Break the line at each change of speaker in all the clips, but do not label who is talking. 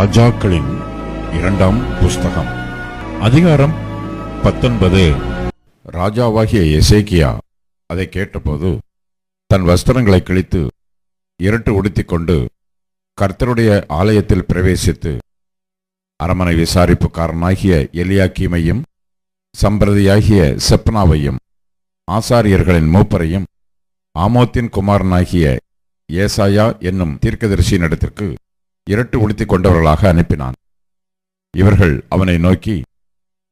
ராஜாக்களின் இரண்டாம் புஸ்தகம் அதிகாரம் பத்தொன்பது. ராஜாவாகிய எசேக்கியா அதை கேட்டபோது தன் வஸ்திரங்களை கிழித்து இரட்டு உடுத்திக் கொண்டு கர்த்தருடைய ஆலயத்தில் பிரவேசித்து அரமனை விசாரிப்புக்காரனாகிய எலியாக்கீமையும் சம்பிரதியாகிய செப்னாவையும் ஆசாரியர்களின் மூப்பரையும் ஆமோத்தின் குமாரனாகிய ஏசாயா என்னும் தீர்க்கதரிசியினிடத்திற்கு இரட்டு உடுத்திக் கொண்டவர்களாக அனுப்பினான். இவர்கள் அவனை நோக்கி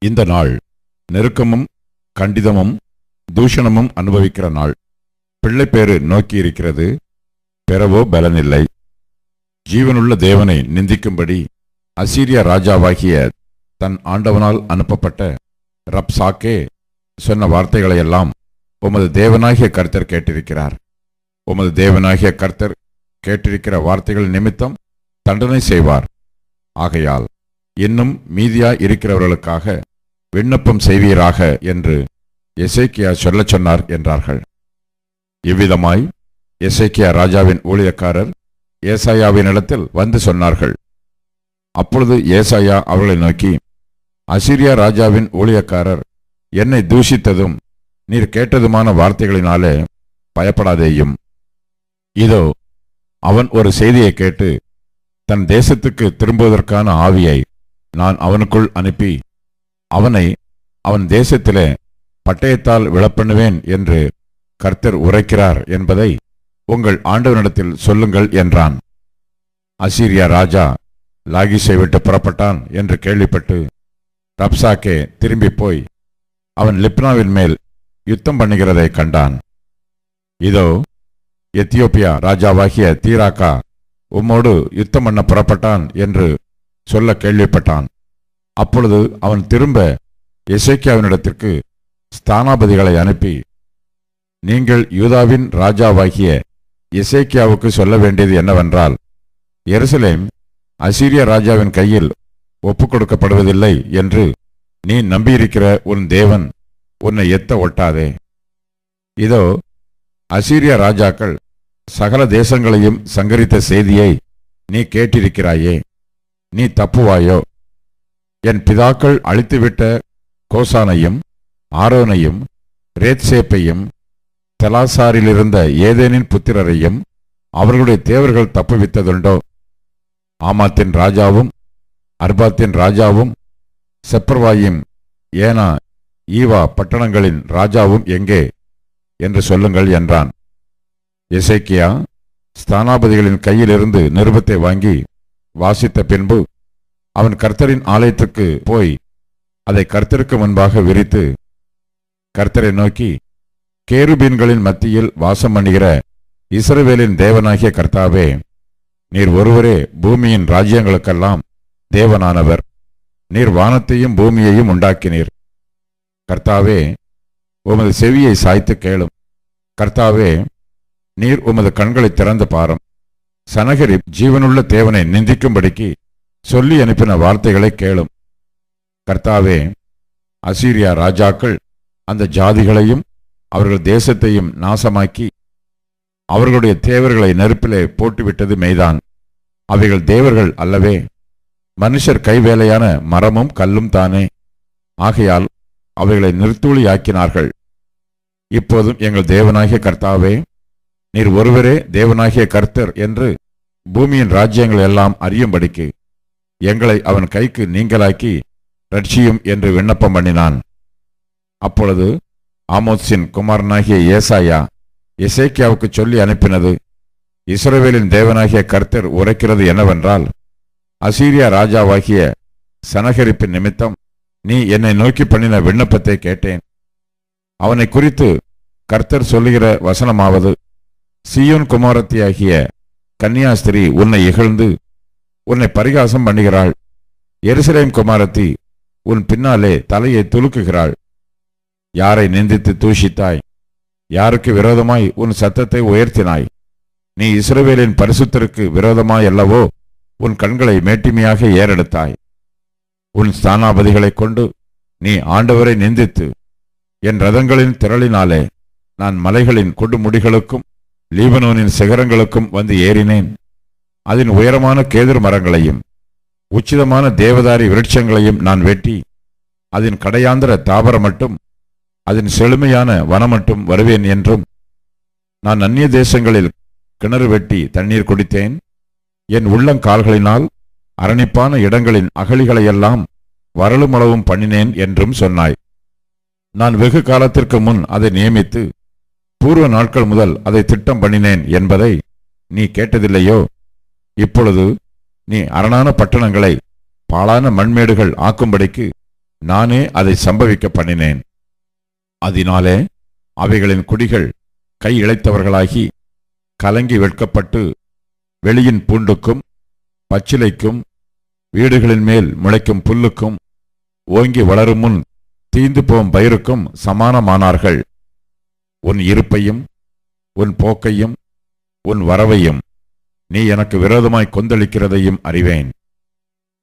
இந்த நாள் நெருக்கமும் கண்டிதமும் தூஷணமும் அனுபவிக்கிற நாள். பிள்ளைப்பேறு நோக்கி இருக்கிறது பெறவோ பலனில்லை. ஜீவனுள்ள தேவனை நிந்திக்கும்படி அசீரிய ராஜாவாகிய தன் ஆண்டவனால் அனுப்பப்பட்ட ரப்சாக்கே சொன்ன வார்த்தைகளையெல்லாம் உமது தேவனாகிய கர்த்தர் கேட்டிருக்கிறார். உமது தேவனாகிய கர்த்தர் கேட்டிருக்கிற வார்த்தைகள் நிமித்தம் தண்டனை செய்வார். ஆகையால் இன்னும் மீதியா இருக்கிறவர்களுக்காக விண்ணப்பம் செய்வீராக என்று எசேக்கியா சொல்லச் சொன்னார் என்றார்கள். இவ்விதமாய் எசேக்கியா ராஜாவின் ஊழியக்காரர் ஏசாயாவினிடத்தில் வந்து சொன்னார்கள். அப்பொழுது ஏசாயா அவர்களை நோக்கி அசிரியா ராஜாவின் ஊழியக்காரர் என்னை தூஷித்ததும் நீர் கேட்டதுமான வார்த்தைகளினாலே பயப்படாதேயும். இதோ அவன் ஒரு செய்தியை கேட்டு தன் தேசத்துக்கு திரும்புவதற்கான ஆவியை நான் அவனுக்குள் அனுப்பி அவனை அவன் தேசத்திலே பட்டயத்தால் விழப்பண்ணுவேன் என்று கர்த்தர் உரைக்கிறார் என்பதை உங்கள் ஆண்டவனிடத்தில் சொல்லுங்கள் என்றான். அசீரியா ராஜா லாகிஷை விட்டு புறப்பட்டான் என்று கேள்விப்பட்டு ரப்சாக்கே திரும்பி போய் அவன் லிப்னாவின் மேல் யுத்தம் பண்ணுகிறதை கண்டான். இதோ எத்தியோப்பியா ராஜாவாகிய தீராக்கா உம்மோடு யுத்தம் பண்ண புறப்பட்டான் என்று சொல்ல கேள்விப்பட்டான். அப்பொழுது அவன் திரும்ப இசைக்கியாவினிடத்திற்கு ஸ்தானாபதிகளை அனுப்பி நீங்கள் யூதாவின் ராஜாவாகிய இசைக்கியாவுக்கு சொல்ல வேண்டியது என்னவென்றால் எருசலேம் அசீரிய ராஜாவின் கையில் ஒப்புக் கொடுக்கப்படுவதில்லை என்று நீ நம்பியிருக்கிற உன் தேவன் உன்னை எத்த ஒட்டாதே. இதோ அசீரிய ராஜாக்கள் சகல தேசங்களையும் சங்கரித்த செய்தியை நீ கேட்டிருக்கிறாயே நீ தப்புவாயோ? என் பிதாக்கள் அழித்துவிட்ட கோசானையும் ஆரோனையும் ரேத்சேப்பையும் தெலாசாரிலிருந்த ஏதேனின் புத்திரரையும் அவர்களுடைய தேவர்கள் தப்புவித்ததுண்டோ? ஆமாத்தின் ராஜாவும் அர்பாத்தின் ராஜாவும் செப்பர்வாயும் ஏனா ஈவா பட்டணங்களின் ராஜாவும் எங்கே? என்று சொல்லுங்கள் என்றான். எசேக்கியா ஸ்தானாபதிகளின் கையிலிருந்து நிருபத்தை வாங்கி வாசித்த பின்பு அவன் கர்த்தரின் ஆலயத்துக்கு போய் அதை கர்த்தருக்கு முன்பாக விரித்து கர்த்தரை நோக்கி கேருபீன்களின் மத்தியில் வாசம் பண்ணுகிற இஸ்ரவேலின் தேவனாகிய கர்த்தாவே நீர் ஒருவரே பூமியின் ராஜ்யங்களுக்கெல்லாம் தேவனானவர். நீர் வானத்தையும் பூமியையும் உண்டாக்கினீர். கர்த்தாவே உமது செவியை சாய்த்து கேளும். கர்த்தாவே நீர் உமது கண்களை திறந்து பாரும். சனகரி ஜீவனுள்ள தேவனை நிந்திக்கும்படிக்கு சொல்லி அனுப்பின வார்த்தைகளை கேளும். கர்த்தாவே அசீரியா ராஜாக்கள் அந்த ஜாதிகளையும் அவர்கள் தேசத்தையும் நாசமாக்கி அவர்களுடைய தேவர்களை நெருப்பிலே போட்டுவிட்டது மெய்தான். அவைகள் தேவர்கள் அல்லவே மனுஷர் கைவேலையான மரமும் கல்லும் தானே. ஆகையால் அவைகளை நிறுத்தூளியாக்கினார்கள் இப்போதும் எங்கள் தேவனாகிய கர்த்தாவே நீர் ஒருவரே தேவனாகிய கர்த்தர் என்று பூமியின் ராஜ்யங்கள் எல்லாம் அறியும்படிக்கு எங்களை அவன் கைக்கு நீங்களாக்கி ரட்சியும் என்று விண்ணப்பம் பண்ணினான். அப்பொழுது ஆமோத்ஸின் குமாரனாகிய ஏசாயா இசைக்கியாவுக்கு சொல்லி அனுப்பினது இஸ்ரவேலின் தேவனாகிய கர்த்தர் உரைக்கிறது என்னவென்றால் அசீரியா ராஜாவாகிய சனகரிப்பின் நிமித்தம் நீ என்னை நோக்கி பண்ணின விண்ணப்பத்தை கேட்டேன். அவனை குறித்து கர்த்தர் சொல்லுகிற வசனமாவது சீயோன் குமாரத்தியாகிய கன்னியாஸ்திரி உன்னை இகழ்ந்து உன்னை பரிகாசம் பண்ணுகிறாள். எருசலேம் குமாரத்தி உன் பின்னாலே தலையை துலுக்குகிறாள். யாரை நிந்தித்து தூஷித்தாய்? யாருக்கு விரோதமாய் உன் சத்தத்தை உயர்த்தினாய்? நீ இஸ்ரவேலின் பரிசுத்தருக்கு விரோதமாய் அல்லவோ உன் கண்களை மேட்டிமையாக ஏறெடுத்தாய். உன் ஸ்தானாபதிகளைக் கொண்டு நீ ஆண்டவரை நிந்தித்து என் ரதங்களின் திரளினாலே நான் மலைகளின் கொடுமுடிகளுக்கும் லீபனோனின் சிகரங்களுக்கும் வந்து ஏறினேன். அதன் உயரமான கேதுர் மரங்களையும் உச்சிதமான தேவதாரி விருட்சங்களையும் நான் வெட்டி அதன் கடையாந்திர தாவரம் மட்டும் அதன் செழுமையான வனம் மட்டும் வருவேன் என்றும் நான் அந்நிய தேசங்களில் கிணறு வெட்டி தண்ணீர் குடித்தேன். என் உள்ளங்கால்களினால் அரணிப்பான இடங்களின் அகழிகளையெல்லாம் வரலுமளவும் பண்ணினேன் என்றும் சொன்னாய். நான் வெகு காலத்திற்கு முன் அதை நியமித்து பூர்வ நாட்கள் முதல் அதை திட்டம் பண்ணினேன் என்பதை நீ கேட்டதில்லையோ? இப்பொழுது நீ அரணான பட்டணங்களை பாழான மண்மேடுகள் ஆக்கும்படிக்கு நானே அதை சம்பவிக்க பண்ணினேன். அதனாலே அவைகளின் குடிகள் கை இழைத்தவர்களாகி கலங்கி வெட்கப்பட்டு வெளியின் பூண்டுக்கும் பச்சிலைக்கும் வீடுகளின் மேல் முளைக்கும் புல்லுக்கும் ஓங்கி வளரும் முன் தீந்து போம் பயிருக்கும் சமானமானார்கள். உன் இருப்பையும் உன் போக்கையும் உன் வரவையும் நீ எனக்கு விரோதமாய் கொந்தளிக்கிறதையும் அறிவேன்.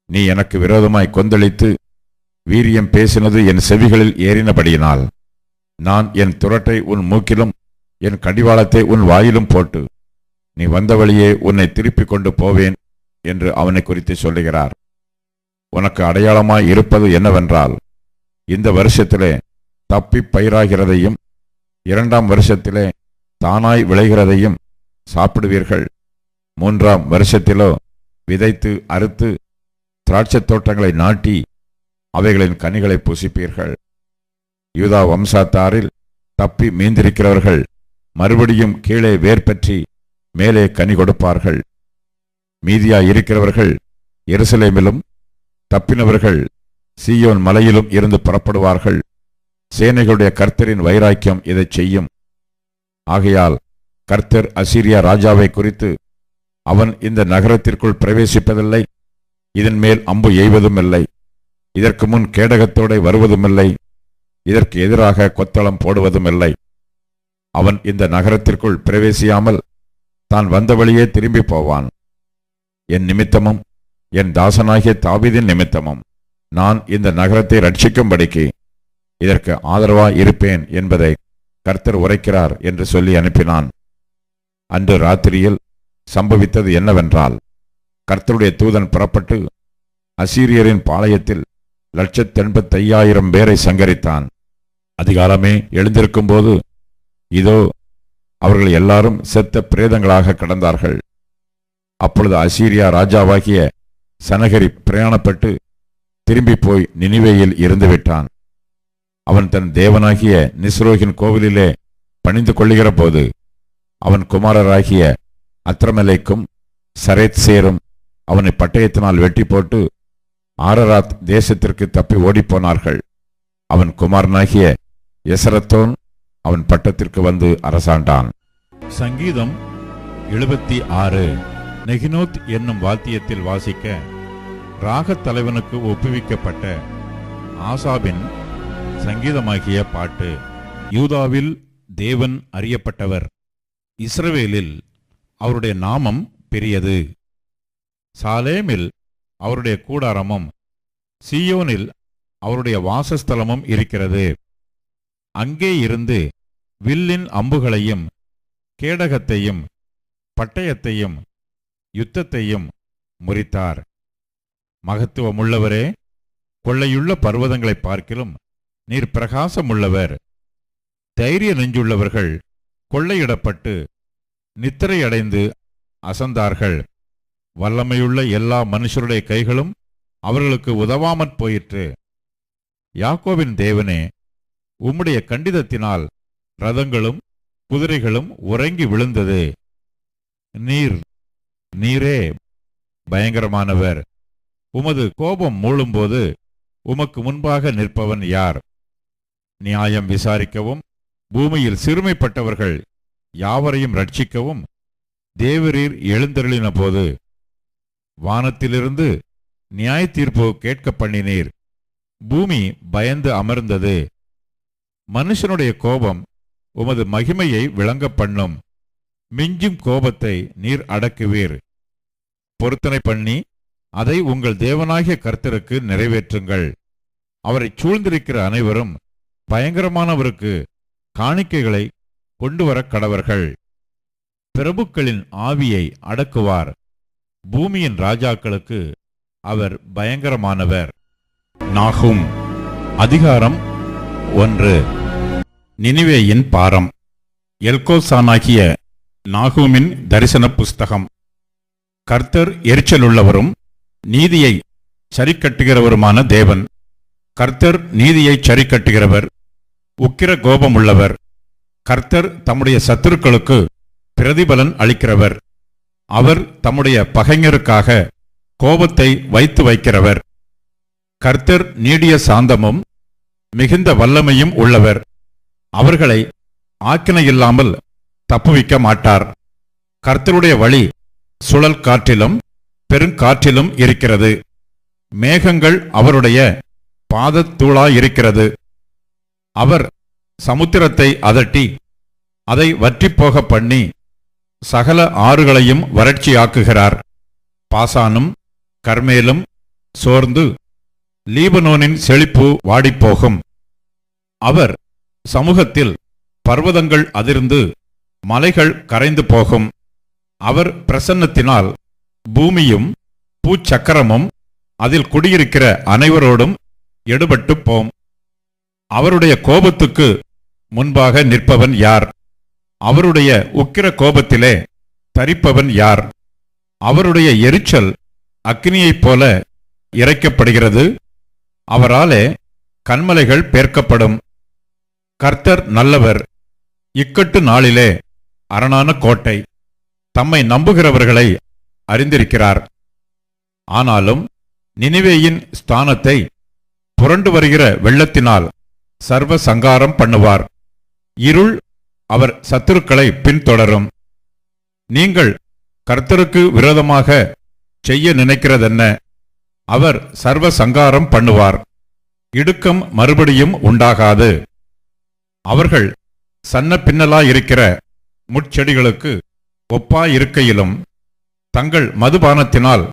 நீ எனக்கு விரோதமாய் கொந்தளித்து வீரியம் பேசினது என் செவிகளில் ஏறினபடியினால் நான் என் துரட்டை உன் மூக்கிலும் என் கடிவாளத்தை உன் வாயிலும் போட்டு நீ வந்த வழியே உன்னை திருப்பிக் கொண்டு போவேன் என்று அவனை குறித்து சொல்லுகிறார். உனக்கு அடையாளமாய் இருப்பது என்னவென்றால் இந்த வருஷத்திலே தப்பி பயிராகிறதையும் இரண்டாம் வருஷத்திலே தானாய் விளைகிறதையும் சாப்பிடுவீர்கள். மூன்றாம் வருஷத்திலோ விதைத்து அறுத்து திராட்சைத் தோட்டங்களை நாட்டி அவைகளின் கனிகளை புசிப்பீர்கள். யூதா வம்சாத்தாரில் தப்பி மீந்திருக்கிறவர்கள் மறுபடியும் கீழே வேர் பற்றி மேலே கனி கொடுப்பார்கள். மீதியா இருக்கிறவர்கள் எருசலேமிலும் தப்பினவர்கள் சீயோன் மலையிலும் இருந்து புறப்படுவார்கள். சேனைகளுடைய கர்த்தரின் வைராக்கியம் இதைச் செய்யும். ஆகையால் கர்த்தர் அசீரியா ராஜாவை குறித்து அவன் இந்த நகரத்திற்குள் பிரவேசிப்பதில்லை இதன் மேல் அம்பு எய்வதும் இல்லை இதற்கு முன் கேடகத்தோட வருவதுமில்லை இதற்கு எதிராக கொத்தளம் போடுவதும் இல்லை அவன் இந்த நகரத்திற்குள் பிரவேசியாமல் தான் வந்த வழியே திரும்பி போவான். என் நிமித்தமும் என் தாசனாகிய தாவிதின் நிமித்தமும் நான் இந்த நகரத்தை ரட்சிக்கும்படிக்கு இதற்கு ஆதரவாய் இருப்பேன் என்பதை கர்த்தர் உரைக்கிறார் என்று சொல்லி அனுப்பினான். அன்று ராத்திரியில் சம்பவித்தது என்னவென்றால் கர்த்தருடைய தூதன் புறப்பட்டு அசீரியரின் பாளையத்தில் லட்சத்தெண்பத்தையாயிரம் பேரை சங்கரித்தான். அதிகாலமே எழுந்திருக்கும்போது இதோ அவர்கள் எல்லாரும் செத்த பிரேதங்களாக கடந்தார்கள். அப்பொழுது அசீரியா ராஜாவாகிய சனகரி பிரயாணப்பட்டு திரும்பி போய் நினிவேயில் இருந்து விட்டான். அவன் தன் தேவனாகிய நிஸ்ரோகின் கோவிலிலே பணிந்து கொள்ளுகிற போது அவன் குமாரராகிய அத்ரமலைக்கும் சரேத் சேரும் அவனை பட்டயத்தினால் வெட்டி போட்டு ஆரராத் தேசத்திற்கு தப்பி ஓடிப்போனார்கள். அவன் குமாரனாகிய எசரத்தோன் அவன் பட்டத்திற்கு வந்து அரசாண்டான். சங்கீதம் எழுபத்தி ஆறு நெகினோத் என்னும் வாத்தியத்தில் வாசிக்க ராகத் தலைவனுக்கு ஒப்புவிக்கப்பட்ட ஆசாபின் சங்கீதமாகிய பாட்டு யூதாவில் தேவன் அறியப்பட்டவர் இஸ்ரவேலில் அவருடைய நாமம் பெரியது. சாலேமில் அவருடைய கூடாரமும் சீயோனில் அவருடைய வாசஸ்தலமும் இருக்கிறது. அங்கே இருந்து வில்லின் அம்புகளையும் கேடகத்தையும் பட்டயத்தையும் யுத்தத்தையும் முறித்தார். மகத்துவமுள்ளவரே கொள்ளையுள்ள பர்வதங்களை பார்க்கிலும் நீர் பிரகாசமுள்ளவர். தைரிய நெஞ்சுள்ளவர்கள் கொள்ளையிடப்பட்டு நித்திரையடைந்து அசந்தார்கள். வல்லமையுள்ள எல்லா மனுஷருடைய கைகளும் அவர்களுக்கு உதவாமற் போயிற்று. யாக்கோவின் தேவனே உம்முடைய கண்டிதத்தினால் ரதங்களும் குதிரைகளும் உறங்கி விழுந்தது. நீர் நீரே பயங்கரமானவர். உமது கோபம் மூழும்போது உமக்கு முன்பாக நிற்பவன் யார்? நியாயம் விசாரிக்கவும் பூமியில் சிறுமைப்பட்டவர்கள் யாவரையும் ரட்சிக்கவும் தேவரீர் எழுந்தருளின போது வானத்திலிருந்து நியாய தீர்ப்பு கேட்க பண்ணினீர். பூமி பயந்து அமர்ந்தது. மனுஷனுடைய கோபம் உமது மகிமையை விளங்க பண்ணும். மிஞ்சும் கோபத்தை நீர் அடக்குவீர். பொருத்தனை பண்ணி அதை உங்கள் தேவனாகிய கர்த்தருக்கு நிறைவேற்றுங்கள். அவரை சூழ்ந்திருக்கிற அனைவரும் பயங்கரமானவருக்கு காணிக்கைகளை கொண்டு வர கடவர்கள். பிரபுக்களின் ஆவியை அடக்குவார். பூமியின் ராஜாக்களுக்கு அவர் பயங்கரமானவர். நாகும் அதிகாரம் ஒன்று. நினிவேயின் பாரம். எல்கோசானாகிய நாகூமின் தரிசன புஸ்தகம். கர்த்தர் எரிச்சலுள்ளவரும் நீதியை சரிக்கட்டுகிறவருமான தேவன். கர்த்தர் நீதியை சரிக்கட்டுகிறவர் உக்கிர கோபமுள்ளவர் கர்த்தர் தம்முடைய சத்துருக்களுக்கு பிரதிபலன் அளிக்கிறவர். அவர் தம்முடைய பகைஞருக்காக கோபத்தை வைத்து வைக்கிறவர். கர்த்தர் நீடிய சாந்தமும் மிகுந்த வல்லமையும் உள்ளவர். அவர்களை ஆக்கினையில்லாமல் தப்புவிக்க மாட்டார். கர்த்தருடைய வழி சுழல் காற்றிலும் பெருங்காற்றிலும் இருக்கிறது. மேகங்கள் அவருடைய பாதத்தூளாயிருக்கிறது. அவர் சமுத்திரத்தை அதட்டி அதை வற்றிப்போக பண்ணி சகல ஆறுகளையும் வறட்சியாக்குகிறார். பாசானும் கர்மேலும் சோர்ந்து லீபனோனின் செழிப்பு வாடிப்போகும். அவர் சமூகத்தில் பர்வதங்கள் அதிர்ந்து மலைகள் கரைந்து போகும். அவர் பிரசன்னத்தினால் பூமியும் பூச்சக்கரமும் அதில் குடியிருக்கிற அனைவரோடும் எடுபட்டுப் போம். அவருடைய கோபத்துக்கு முன்பாக நிற்பவன் யார்? அவருடைய உக்கிர கோபத்திலே தரிப்பவன் யார்? அவருடைய எரிச்சல் அக்னியைப் போல இறைக்கப்படுகிறது. அவராலே கண்மலைகள் பேர்க்கப்படும். கர்த்தர் நல்லவர். இக்கட்டு நாளிலே அரணான கோட்டை தம்மை நம்புகிறவர்களை அறிந்திருக்கிறார். ஆனாலும் நினிவேயின் ஸ்தானத்தை புரண்டு வருகிற வெள்ளத்தினால் சர்வ சங்காரம் பண்ணுவார். இருள் அவர் சத்துருக்களை பின்தொடரும். நீங்கள் கர்த்தருக்கு விரோதமாக செய்ய நினைக்கிறதென்ன? அவர் சர்வ சங்காரம் பண்ணுவார். இடுக்கம் மறுபடியும் உண்டாகாது. அவர்கள் சன்ன பின்னலாயிருக்கிற முட்செடிகளுக்கு ஒப்பாயிருக்கையிலும் தங்கள் மதுபானத்தினால்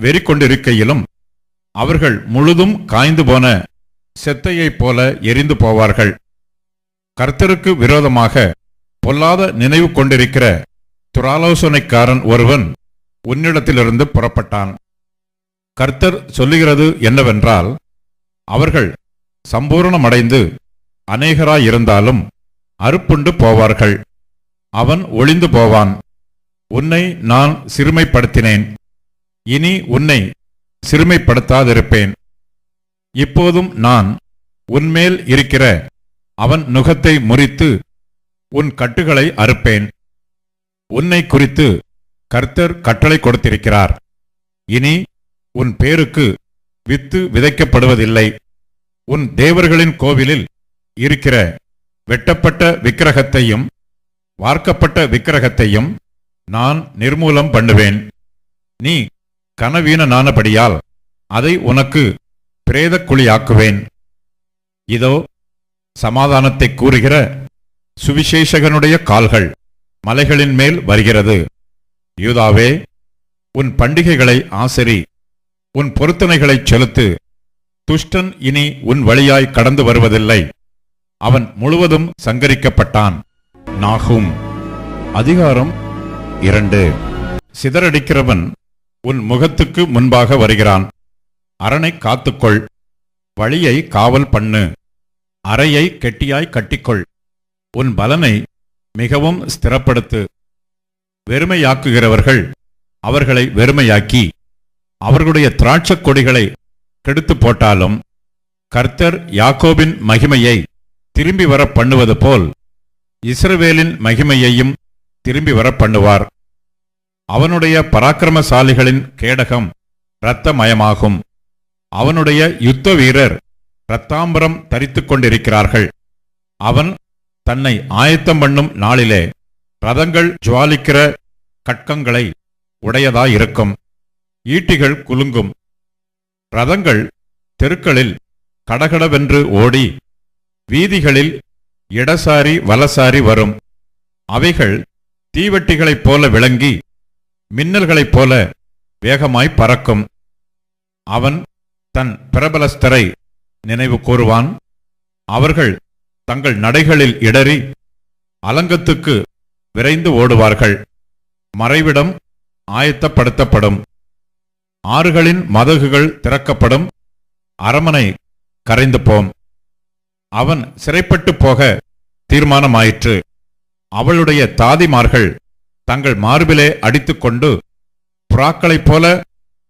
வெறிக்கொண்டிருக்கையிலும் அவர்கள் முழுதும் காய்ந்து போன செத்தையைப் போல எரிந்து போவார்கள். கர்த்தருக்கு விரோதமாக பொல்லாத நினைவு கொண்டிருக்கிற துராலோசனைக்காரன் ஒருவன் உன்னிடத்திலிருந்து புறப்பட்டான். கர்த்தர் சொல்லுகிறது என்னவென்றால் அவர்கள் சம்பூரணமடைந்து அநேகராயிருந்தாலும் அறுப்புண்டு போவார்கள். அவன் ஒளிந்து போவான். உன்னை நான் சிறுமைப்படுத்தினேன். இனி உன்னை சிறுமைப்படுத்தாதிருப்பேன். இப்போதும் நான் உன்மேல் இருக்கிற அவன் நுகத்தை முறித்து உன் கட்டுகளை அறுப்பேன். உன்னை குறித்து கர்த்தர் கட்டளை கொடுத்திருக்கிறார். இனி உன் பேருக்கு வித்து விதைக்கப்படுவதில்லை. உன் தேவர்களின் கோவிலில் இருக்கிற வெட்டப்பட்ட விக்கிரகத்தையும் வார்க்கப்பட்ட விக்கிரகத்தையும் நான் நிர்மூலம் பண்ணுவேன். நீ கனவீனனானபடியால் அதை உனக்கு பிரேதக்குழியாக்குவேன். இதோ சமாதானத்தை கூறுகிற சுவிசேஷகனுடைய கால்கள் மலைகளின் மேல் வருகிறது. யூதாவே உன் பண்டிகைகளை ஆசரி உன் பொருத்தனைகளைச் செலுத்து. துஷ்டன் இனி உன் வழியாய் கடந்து வருவதில்லை. அவன் முழுவதும் சங்கரிக்கப்பட்டான். நாகும். அதிகாரம் இரண்டு. சிதறடிக்கிறவன் உன் முகத்துக்கு முன்பாக வருகிறான். அரணை காத்துக்கொள். வழியை காவல் பண்ணு. அறையை கெட்டியாய் கட்டிக்கொள். உன் பலனை மிகவும் ஸ்திரப்படுத்து. வெறுமையாக்குகிறவர்கள் அவர்களை வெறுமையாக்கி அவர்களுடைய திராட்சக் கொடிகளை கெடுத்து போட்டாலும் கர்த்தர் யாக்கோபின் மகிமையை திரும்பி வர பண்ணுவது போல் இஸ்ரவேலின் மகிமையையும் திரும்பி வர பண்ணுவார். அவனுடைய பராக்கிரமசாலிகளின் கேடகம் இரத்தமயமாகும். அவனுடைய யுத்த வீரர் இரத்தாம்பரம் தரித்துக் கொண்டிருக்கிறார்கள். அவன் தன்னை ஆயத்தம் பண்ணும் நாளிலே ரதங்கள் ஜுவாலிக்கிற கட்கங்களை உடையதாயிருக்கும். ஈட்டிகள் குலுங்கும். ரதங்கள் தெருக்களில் கடகடவென்று ஓடி வீதிகளில் இடசாரி வலசாரி வரும். அவைகள் தீவட்டிகளைப் போல விளங்கி மின்னல்களைப் போல வேகமாய் பறக்கும். அவன் தன் பிரபலஸ்தரை நினைவு கூறுவான். அவர்கள் தங்கள் நடைகளில் இடறி அலங்கத்துக்கு விரைந்து ஓடுவார்கள். மறைவிடம் ஆயத்தப்படுத்தப்படும். ஆறுகளின் மதகுகள் திறக்கப்படும். அரமனை கரைந்து போம். அவன் சிறைப்பட்டு போக தீர்மானமாயிற்று. அவளுடைய தாதிமார்கள் தங்கள் மார்பிலே அடித்துக்கொண்டு புறாக்களைப் போல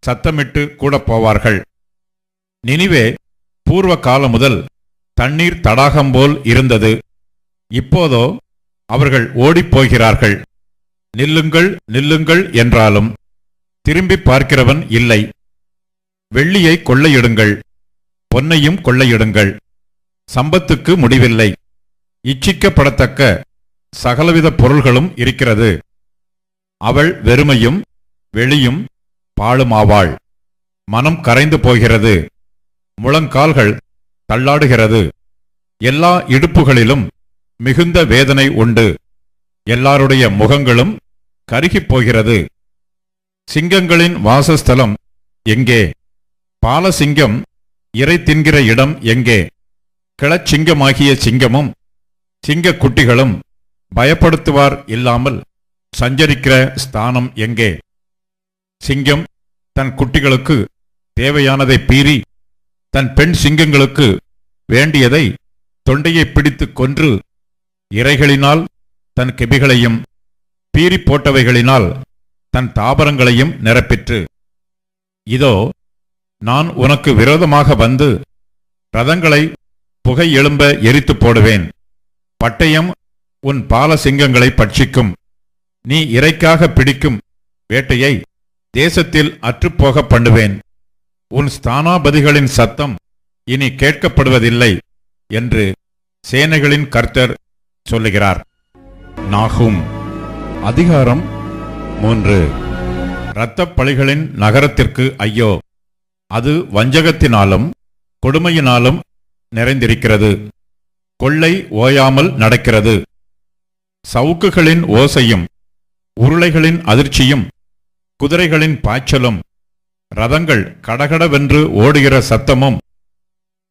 சத்தமிட்டு கூட போவார்கள். நினிவே பூர்வ காலம் முதல் தண்ணீர் தடாகம் போல் இருந்தது. இப்போதோ அவர்கள் ஓடிப்போகிறார்கள். நில்லுங்கள் நில்லுங்கள் என்றாலும் திரும்பி பார்க்கிறவன் இல்லை. வெள்ளியை கொள்ளையிடுங்கள் பொன்னையும் கொள்ளையிடுங்கள். சம்பத்துக்கு முடிவில்லை. இச்சிக்கப்படத்தக்க சகலவித பொருள்களும் இருக்கிறது. அவள் வெறுமையும் வெளியும் பாழுமாவாள். மனம் கரைந்து போகிறது. முழங்கால்கள் தள்ளாடுகிறது. எல்லா இடுப்புகளிலும் மிகுந்த வேதனை உண்டு. எல்லாருடைய முகங்களும் கருகிப் போகிறது. சிங்கங்களின் வாசஸ்தலம் எங்கே? பாலசிங்கம் இறை தின்கிற இடம் எங்கே? கிளச்சிங்கமாகிய சிங்கமும் சிங்கக் குட்டிகளும் பயப்படுத்துவார் இல்லாமல் சஞ்சரிக்கிற ஸ்தானம் எங்கே? சிங்கம் தன் குட்டிகளுக்கு தேவையானதை பீறி தன் பெண் சிங்கங்களுக்கு வேண்டியதை தொண்டையை பிடித்து கொன்று இறைகளினால் தன் கெபிகளையும் பீறி போட்டவைகளினால் தன் தாபரங்களையும் நிரப்பிற்று. இதோ நான் உனக்கு விரோதமாக வந்து ரதங்களை புகை எழும்ப எரித்து போடுவேன். பட்டயம் உன் பால சிங்கங்களை பட்சிக்கும். நீ இறைக்காக பிடிக்கும் வேட்டையை தேசத்தில் அற்றுப்போக பண்ணுவேன். உன் ஸ்தானாபதிகளின் சத்தம் இனி கேட்கப்படுவதில்லை என்று சேனைகளின் கர்த்தர் சொல்லுகிறார். நாகும். அதிகாரம் மூன்று. இரத்தப் பழிகளின் நகரத்திற்கு ஐயோ அது வஞ்சகத்தினாலும் கொடுமையினாலும் நிறைந்திருக்கிறது. கொள்ளை ஓயாமல் நடக்கிறது. சவுக்குகளின் ஓசையும் உருளைகளின் அதிர்ச்சியும் குதிரைகளின் பாய்ச்சலும் ரதங்கள் கடகடவென்று ஓடுகிற சத்தமும்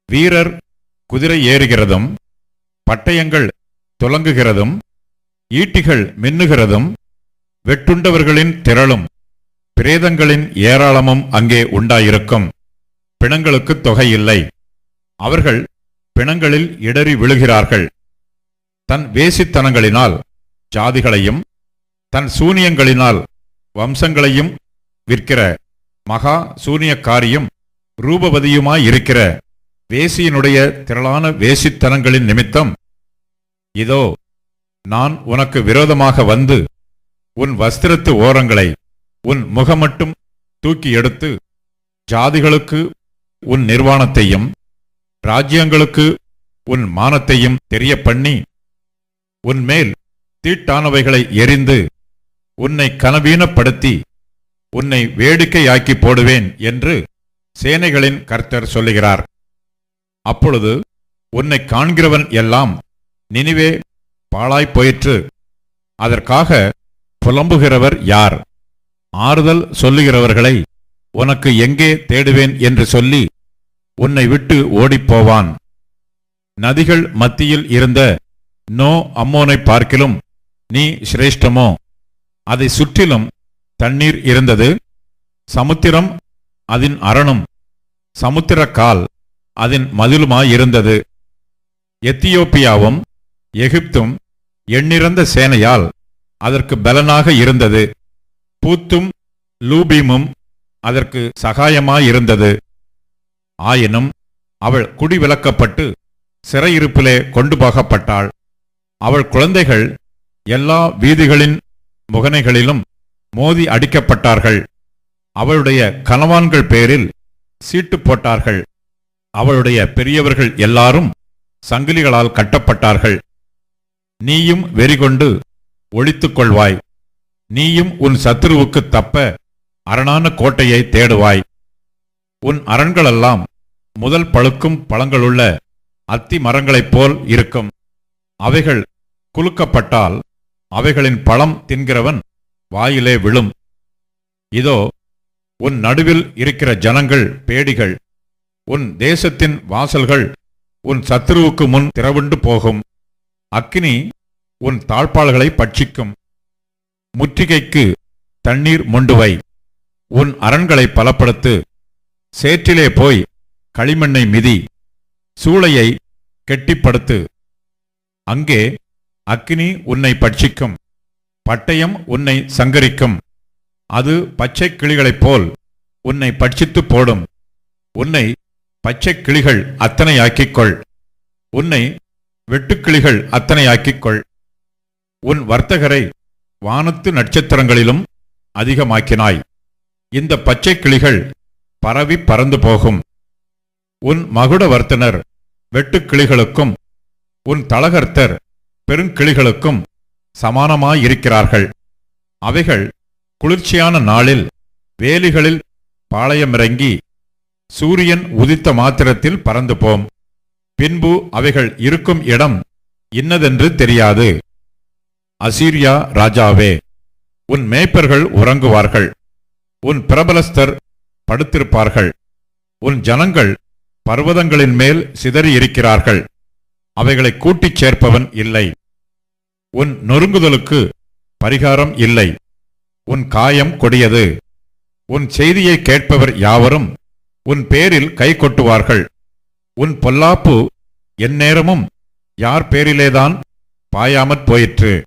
வீரர் குதிரை ஏறுகிறதும் பட்டயங்கள் துலங்குகிறதும் ஈட்டிகள் மின்னுகிறதும் வெட்டுண்டவர்களின் திரளும் பிரேதங்களின் ஏராளமும் அங்கே உண்டாயிருக்கும். பிணங்களுக்கு தொகை இல்லை. அவர்கள் பிணங்களில் இடறி விழுகிறார்கள். தன் வேசித்தனங்களினால் ஜாதிகளையும் தன் சூனியங்களினால் வம்சங்களையும் விற்கிற மகா சூனியக்காரியும் ரூபவதியுமாயிருக்கிற வேசியினுடைய திரளான வேசித்தனங்களின் நிமித்தம் இதோ நான் உனக்கு விரோதமாக வந்து உன் வஸ்திரத்து ஓரங்களை உன் முகமட்டும் தூக்கி எடுத்து ஜாதிகளுக்கு உன் நிர்வாணத்தையும் ராஜ்யங்களுக்கு உன் மானத்தையும் தெரிய பண்ணி உன்மேல் தீட்டானவைகளை எரிந்து உன்னை கனவீனப்படுத்தி உன்னை வேடிக்கையாக்கி போடுவேன் என்று சேனைகளின் கர்த்தர் சொல்லுகிறார். அப்பொழுது உன்னை காண்கிறவன் எல்லாம் நினிவே பாழாய்ப் போயிற்று. அதற்காக புலம்புகிறவர் யார்? ஆறுதல் சொல்லுகிறவர்களை உனக்கு எங்கே தேடுவேன் என்று சொல்லி உன்னை விட்டு ஓடிப்போவான். நதிகள் மத்தியில் இருந்த நோ அம்மோனை பார்க்கிலும் நீ சிரேஷ்டமோ? அதை சுற்றிலும் தண்ணீர் இருந்தது. சமுத்திரம் அதன் அரணும். சமுத்திரக்கால் அதன் மதிலுமாயிருந்தது. எத்தியோப்பியாவும் எகிப்தும் எண்ணிறந்த சேனையால் அதற்கு பலனாக இருந்தது. பூத்தும் லூபீமும் அதற்கு சகாயமாயிருந்தது. ஆயினும் அவள் குடிவிலக்கப்பட்டு சிறையிருப்பிலே கொண்டு போகப்பட்டாள். அவள் குழந்தைகள் எல்லா வீதிகளின் முகனைகளிலும் மோதி அடிக்கப்பட்டார்கள். அவளுடைய கனவான்கள் பேரில் சீட்டு போட்டார்கள். அவளுடைய பெரியவர்கள் எல்லாரும் சங்கிலிகளால் கட்டப்பட்டார்கள். நீயும் வெறிகொண்டு ஒழித்துக் கொள்வாய் நீயும் உன் சத்துருவுக்கு தப்ப அரணான கோட்டையை தேடுவாய். உன் அரண்களெல்லாம் முதல் பழுக்கும் பழங்களுள்ள அத்தி மரங்களைப் போல் இருக்கும். அவைகள் குலுக்கப்பட்டால் அவைகளின் பழம் தின்கிறவன் வாயிலே விழும். இதோ உன் நடுவில் இருக்கிற ஜனங்கள் பேடிகள் உன் தேசத்தின் வாசல்கள் உன் சத்துருவுக்கு முன் திறவுண்டு போகும். அக்னி உன் தாழ்பாள்களை பட்சிக்கும். முற்றுகைக்கு தண்ணீர் மொண்டுவை. உன் அரண்களை பலப்படுத்து. சேற்றிலே போய் களிமண்ணை மிதி. சூளையை கெட்டிப்படுத்து. அங்கே அக்னி உன்னை பட்சிக்கும். பட்டயம் உன்னை சங்கரிக்கும். அது பச்சை கிளிகளைப் போல் உன்னை பட்சித்து போடும். உன்னை பச்சை கிளிகள் அத்தனையாக்கிக்கொள் உன்னை வெட்டுக்கிளிகள் அத்தனையாக்கிக்கொள் உன் வர்த்தகரை வானத்து நட்சத்திரங்களிலும் அதிகமாக்கினாய். இந்த பச்சை கிளிகள் பரவி பறந்து போகும். உன் மகுட வர்த்தனர் வெட்டுக்கிளிகளுக்கும் உன் தலகர்த்தர் பெருங்கிளிகளுக்கும் சமானமாயிருக்கிறார்கள். அவைகள் குளிர்ச்சியான நாளில் வேலிகளில் பாளையமிறங்கி சூரியன் உதித்த மாத்திரத்தில் பறந்து போம் பின்பு அவைகள் இருக்கும் இடம் இன்னதென்று தெரியாது. அசீரியா ராஜாவே உன் மேய்ப்பர்கள் உறங்குவார்கள். உன் பிரபலஸ்தர் படுத்திருப்பார்கள். உன் ஜனங்கள் பர்வதங்களின் மேல் சிதறியிருக்கிறார்கள். அவைகளை கூட்டிச் சேர்ப்பவன் இல்லை. உன் நொறுங்குதலுக்கு பரிகாரம் இல்லை. உன் காயம் கொடியது. உன் செய்தியை கேட்பவர் யாவரும் உன் பேரில் கை கொட்டுவார்கள். உன் பொல்லாப்பு எந்நேரமும் யார் பேரிலேதான் பாயாமற் போயிற்று.